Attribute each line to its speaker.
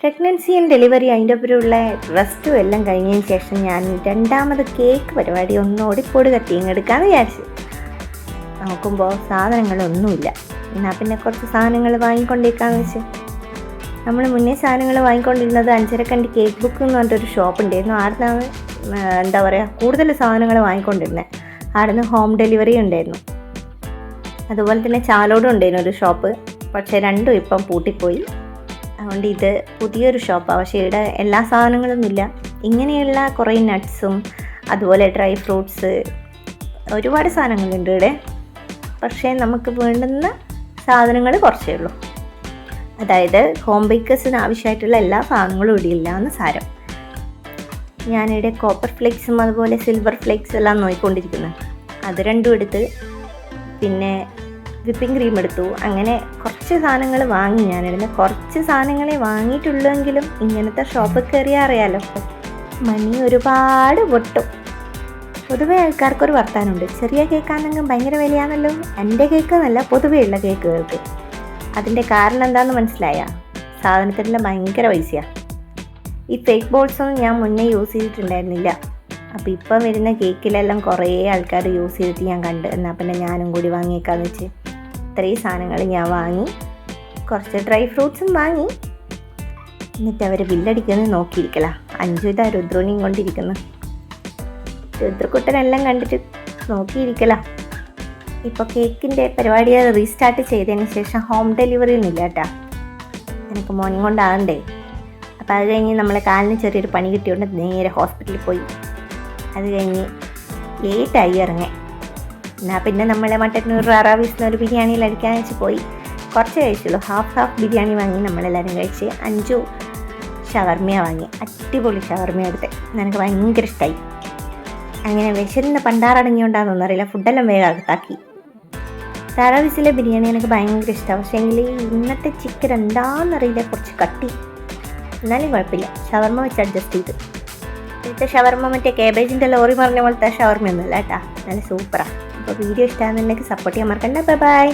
Speaker 1: പ്രഗ്നൻസിയും delivery അതിന്റെ ഒപ്പരമുള്ള റെസ്റ്റും എല്ലാം കഴിഞ്ഞതിന് ശേഷം ഞാൻ രണ്ടാമത് കേക്ക് പരിപാടി ഒന്നോടി പൊടി കട്ടിങ് എടുക്കാമെന്ന് വിചാരിച്ചു. നോക്കുമ്പോൾ സാധനങ്ങളൊന്നുമില്ല. എന്നാൽ പിന്നെ കുറച്ച് സാധനങ്ങൾ വാങ്ങിക്കൊണ്ടിരിക്കാമെന്ന് വെച്ച്. നമ്മൾ മുന്നേ സാധനങ്ങൾ വാങ്ങിക്കൊണ്ടിരുന്നത് അഞ്ചരക്കണ്ടി കേക്ക് ബുക്ക് എന്ന് പറഞ്ഞിട്ടൊരു ഷോപ്പ് ഉണ്ടായിരുന്നു. ആടുന്നാണ് എന്താ പറയുക കൂടുതൽ സാധനങ്ങൾ വാങ്ങിക്കൊണ്ടിരുന്നത് ആടുന്ന് ഹോം ഡെലിവറി ഉണ്ടായിരുന്നു. അതുപോലെ തന്നെ ചാലോടും ഉണ്ടായിരുന്നു ഒരു ഷോപ്പ് പക്ഷേ രണ്ടും ഇപ്പം പൂട്ടിപ്പോയി. അതുകൊണ്ട് ഇത് പുതിയൊരു ഷോപ്പാണ് പക്ഷേ ഇവിടെ എല്ലാ സാധനങ്ങളൊന്നുമില്ല ഇങ്ങനെയുള്ള കുറേ നട്ട്സും അതുപോലെ ഡ്രൈ ഫ്രൂട്ട്സ് ഒരുപാട് സാധനങ്ങളുണ്ട് ഇവിടെ. പക്ഷേ നമുക്ക് വേണ്ടുന്ന സാധനങ്ങൾ കുറച്ചേ ഉള്ളൂ. അതായത് ഹോം ബേക്കേഴ്സിന് ആവശ്യമായിട്ടുള്ള എല്ലാ സാധനങ്ങളും ഇവിടെ ഇല്ല എന്ന് സാരം. ഞാനിവിടെ കോപ്പർ ഫ്ലെക്സും അതുപോലെ സിൽവർ ഫ്ലേക്സ് എല്ലാം നോക്കിക്കൊണ്ടിരിക്കുന്നത് അത് രണ്ടും എടുത്ത് പിന്നെ വിപ്പിംഗ് ക്രീം എടുത്തു. അങ്ങനെ കുറച്ച് സാധനങ്ങൾ വാങ്ങി. ഞാനിരുന്നു കുറച്ച് സാധനങ്ങളെ വാങ്ങിയിട്ടുള്ളെങ്കിലും ഇങ്ങനത്തെ ഷോപ്പിൽ കയറിയാൽ അറിയാലോ. മണി ഒരുപാട് പൊട്ടും. പൊതുവേ ആൾക്കാർക്കൊരു വർത്താനമുണ്ട്. ചെറിയ കേക്കാണെങ്കിൽ ഭയങ്കര വിലയാണല്ലോ. എന്റെ കേക്ക് എന്നല്ല പൊതുവേ ഉള്ള കേക്കുകൾക്ക് അതിന്റെ കാരണം എന്താണെന്ന് മനസ്സിലായ? സാധനത്തിന്റെ ഭയങ്കര പൈസയാണ് ഈ ഫേക്ക് ബോൾസൊന്നും ഞാൻ മുന്നേ യൂസ് ചെയ്തിട്ടുണ്ടായിരുന്നില്ല. അപ്പോൾ ഇപ്പം വരുന്ന കേക്കിലെല്ലാം കുറേ ആൾക്കാർ യൂസ് ചെയ്തിട്ട് ഞാൻ കണ്ട്. എന്നാൽ പിന്നെ ഞാനും കൂടി വാങ്ങിയേക്കാന്ന് വെച്ച്. ഇത്രയും സാധനങ്ങൾ ഞാൻ വാങ്ങി. കുറച്ച് ഡ്രൈ ഫ്രൂട്ട്സും വാങ്ങി. എന്നിട്ട് അവർ ബില്ലടിക്കുന്നത് നോക്കിയിരിക്കല. അഞ്ചു ഇതാ രുദ്രോണിയും കൊണ്ടിരിക്കുന്നു. രുദ്രക്കുട്ടനെല്ലാം കണ്ടിട്ട് നോക്കിയിരിക്കല. ഇപ്പോൾ കേക്കിന്റെ പരിപാടി റീസ്റ്റാർട്ട് ചെയ്തതിന് ശേഷം ഹോം ഡെലിവറി ഒന്നുമില്ല കേട്ടാ എനിക്ക് മോനും കൊണ്ടാകണ്ടേ അപ്പോൾ അത് കഴിഞ്ഞ് നമ്മളെ കാലിന് ചെറിയൊരു പണി കിട്ടിയോണ്ട് നേരെ ഹോസ്പിറ്റലിൽ പോയി. അത് കഴിഞ്ഞ് ലേറ്റായി ഇറങ്ങി എന്നാൽ പിന്നെ നമ്മളെ മട്ടന്നൂർ അറാബീസിന് ഒരു ബിരിയാണിയിൽ അടിക്കാൻ വെച്ച് പോയി. കുറച്ച് കഴിച്ചുള്ളൂ. ഹാഫ് ഹാഫ് ബിരിയാണി വാങ്ങി നമ്മളെല്ലാവരും കഴിച്ച് അഞ്ചു ഷവർമിയ വാങ്ങി. അടിപൊളി ഷവർമ്മ എടുത്ത്. എനിക്ക് ഭയങ്കര ഇഷ്ടമായി അങ്ങനെ വിശലിന്റെ പണ്ടാറടങ്ങിയോണ്ടാണെന്നൊന്നും അറിയില്ല. ഫുഡെല്ലാം വേഗം അകത്താക്കി. താറാവിസിലെ ബിരിയാണി എനിക്ക് ഭയങ്കര ഇഷ്ടമാണ് പക്ഷേ എങ്കിൽ ഇന്നത്തെ ചിക്കൻ എന്താണെന്നറിയില്ല കുറച്ച് കട്ടി. എന്നാലും കുഴപ്പമില്ല. ഷവർമ്മ വെച്ച് അഡ്ജസ്റ്റ് ചെയ്ത്. ഇന്നത്തെ ഷവർമ്മ മറ്റേ കേബേജിന്റെ ലോറി പറഞ്ഞ പോലത്തെ ഷവർമ്മയൊന്നുമല്ല കേട്ടാ. നല്ല സൂപ്പറാണ് അപ്പോൾ വീഡിയോ ഇഷ്ടമാണെന്നുണ്ടെങ്കിൽ സപ്പോർട്ട് ചെയ്യാൻ മറക്കണ്ട. Bye bye